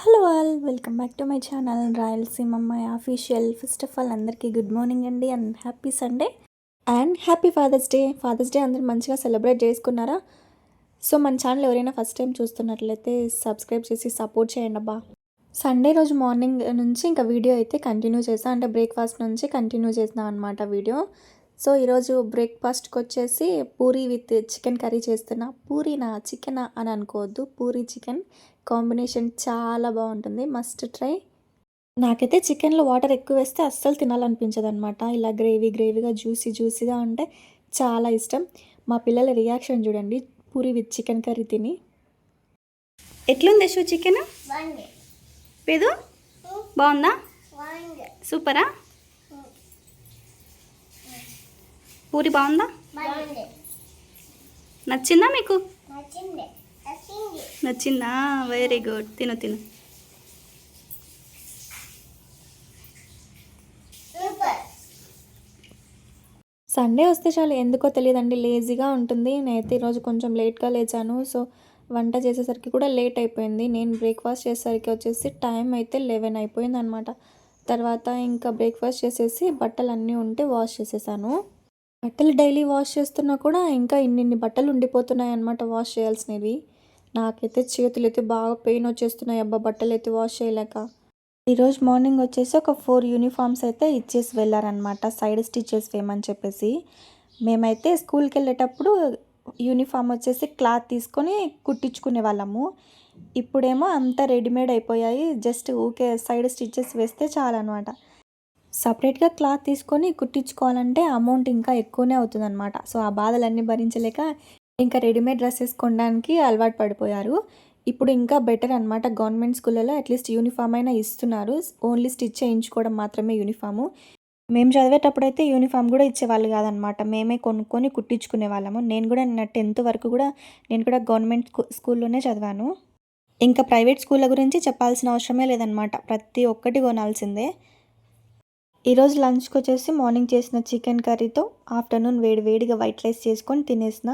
Hello all welcome back to my channel Rayalaseema అమ్మాయి official first of all అందరికీ good morning అండి and happy Sunday and happy father's day father's day అందరూ మంచిగా celebrate చేసుకున్నారా? So మన channel ఎవరైనా first time చూస్తున్నట్లయితే subscribe చేసి సపోర్ట్ చేయండి అబ్బా. సండే రోజు మార్నింగ్ నుంచి ఇంకా వీడియో అయితే కంటిన్యూ చేసాను అంటే బ్రేక్ఫాస్ట్ నుంచి కంటిన్యూ చేసిన అనమాట వీడియో సో ఈరోజు బ్రేక్ఫాస్ట్కి వచ్చేసి పూరి విత్ చికెన్ కర్రీ చేస్తున్నా. పూరీనా చికెనా అని అనుకోవద్దు. పూరి చికెన్ కాంబినేషన్ చాలా బాగుంటుంది. Must try. నాకైతే చికెన్లో వాటర్ ఎక్కువ వేస్తే అస్సలు తినాలనిపించదు అనమాట ఇలా గ్రేవీ గ్రేవీగా జ్యూసీ జ్యూసీగా ఉంటే చాలా ఇష్టం. మా పిల్లల రియాక్షన్ చూడండి. పూరి విత్ చికెన్ కర్రీ తిని. ఎట్లుంది యశు చికెన్? పేదు? బాగుందా? సూపరా? పూరి బాగుందా? నచ్చిందా మీకు? నచ్చిందా. వెరీ గుడ్ తిను తిను. సండే వస్తే చాలు ఎందుకో తెలియదండి. లేజీగా ఉంటుంది. నేనైతే ఈరోజు కొంచెం లేట్గా లేచాను. సో వంట చేసేసరికి కూడా లేట్ అయిపోయింది. నేను బ్రేక్ఫాస్ట్ చేసేసరికి వచ్చేసి టైం అయితే లెవెన్ అయిపోయింది అనమాట తర్వాత ఇంకా బ్రేక్ఫాస్ట్ చేసేసి బట్టలు అన్నీ ఉంటే వాష్ చేసేసాను. బట్టలు డైలీ వాష్ చేస్తున్నా కూడా ఇంకా ఇన్నిన్ని బట్టలు ఉండిపోతున్నాయి అనమాట వాష్ చేయాల్సినవి. నాకైతే చేతులు అయితే బాగా పెయిన్ వచ్చేస్తున్నాయి అబ్బా బట్టలు అయితే వాష్ చేయలేక. ఈరోజు మార్నింగ్ వచ్చేసి ఒక ఫోర్ యూనిఫామ్స్ అయితే ఇచ్చేసి వెళ్ళారనమాట సైడ్ స్టిచెస్ వేయమని చెప్పేసి. మేమైతే స్కూల్కి వెళ్ళేటప్పుడు యూనిఫామ్ వచ్చేసి క్లాత్ తీసుకొని కుట్టించుకునే వాళ్ళము. ఇప్పుడేమో అంతా రెడీమేడ్ అయిపోయాయి జస్ట్ ఊకే సైడ్ స్టిచెస్ వేస్తే చాలన్నమాట. సపరేట్గా క్లాత్ తీసుకొని కుట్టించుకోవాలంటే అమౌంట్ ఇంకా ఎక్కువనే అవుతుందన్నమాట. సో ఆ బాధలన్నీ భరించలేక ఇంకా రెడీమేడ్ డ్రెస్సెస్ కొనడానికి అలవాటు పడిపోయారు. ఇప్పుడు ఇంకా బెటర్ అనమాట గవర్నమెంట్ స్కూళ్ళలో అట్లీస్ట్ యూనిఫామ్ అయినా ఇస్తున్నారు. ఓన్లీ స్టిచ్ చేయించుకోవడం మాత్రమే యూనిఫాము. మేము చదివేటప్పుడు అయితే యూనిఫామ్ కూడా ఇచ్చేవాళ్ళు కాదనమాట మేమే కొనుక్కొని కుట్టించుకునే వాళ్ళము. నేను కూడా నా టెన్త్ వరకు కూడా నేను కూడా గవర్నమెంట్ స్కూల్లోనే చదివాను. ఇంకా ప్రైవేట్ స్కూళ్ళ గురించి చెప్పాల్సిన అవసరమే లేదనమాట ప్రతి ఒక్కటి కొనాల్సిందే. ఈరోజు లంచ్కి వచ్చేసి మార్నింగ్ చేసిన చికెన్ కర్రీతో ఆఫ్టర్నూన్ వేడి వేడిగా వైట్ రైస్ చేసుకొని తినేసిన.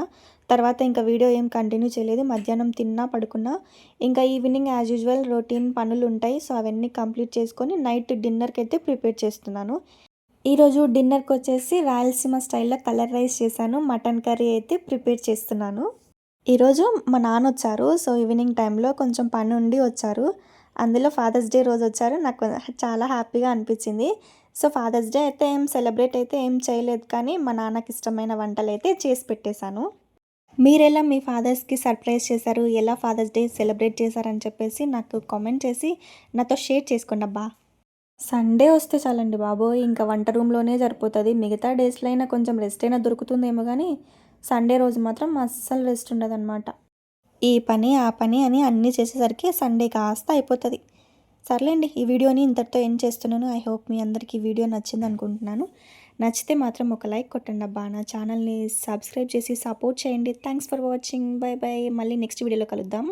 తర్వాత ఇంకా వీడియో ఏం కంటిన్యూ చేయలేదు. మధ్యాహ్నం తిన్నా పడుకున్నా. ఇంకా ఈవినింగ్ యాజ్ యూజువల్ రొటీన్ పనులు ఉంటాయి. సో అవన్నీ కంప్లీట్ చేసుకొని నైట్ డిన్నర్కి అయితే ప్రిపేర్ చేస్తున్నాను. ఈరోజు డిన్నర్కి వచ్చేసి రాయలసీమ స్టైల్లో కలర్ రైస్ చేశాను. మటన్ కర్రీ అయితే ప్రిపేర్ చేస్తున్నాను. ఈరోజు మా నాన్న వచ్చారు. సో ఈవినింగ్ టైంలో కొంచెం పని ఉండి వచ్చారు. అందులో ఫాదర్స్ డే రోజు వచ్చారు. నాకు చాలా హ్యాపీగా అనిపించింది. సో ఫాదర్స్ డే అయితే ఏం సెలబ్రేట్ అయితే ఏం చేయలేదు కానీ మా నాన్నకి ఇష్టమైన వంటలు అయితే చేసి పెట్టేశాను. మీరెలా మీ ఫాదర్స్కి సర్ప్రైజ్ చేశారు? ఎలా ఫాదర్స్ డే సెలబ్రేట్ చేశారని చెప్పేసి నాకు కామెంట్ చేసి నాతో షేర్ చేసుకోండి అబ్బా. సండే వస్తే చాలండి బాబోయ్ ఇంకా వంట రూమ్లోనే సరిపోతుంది. మిగతా డేస్లో అయినా కొంచెం రెస్ట్ అయినా దొరుకుతుందేమో కానీ సండే రోజు మాత్రం అస్సలు రెస్ట్ ఉండదన్నమాట. ఈ పని ఆ పని అని అన్నీ చేసేసరికి సండే కాస్త అయిపోతుంది. సర్లేండి ఈ వీడియోని ఇంతటితో ఏం చేస్తున్నాను. ఐ హోప్ మీ అందరికీ ఈ వీడియో నచ్చింది అనుకుంటున్నాను. నచ్చితే మాత్రం ఒక లైక్ కొట్టండి అబ్బా. నా ఛానల్ని సబ్స్క్రైబ్ చేసి సపోర్ట్ చేయండి. Thanks for watching. Bye bye. మళ్ళీ నెక్స్ట్ వీడియోలో కలుద్దాం.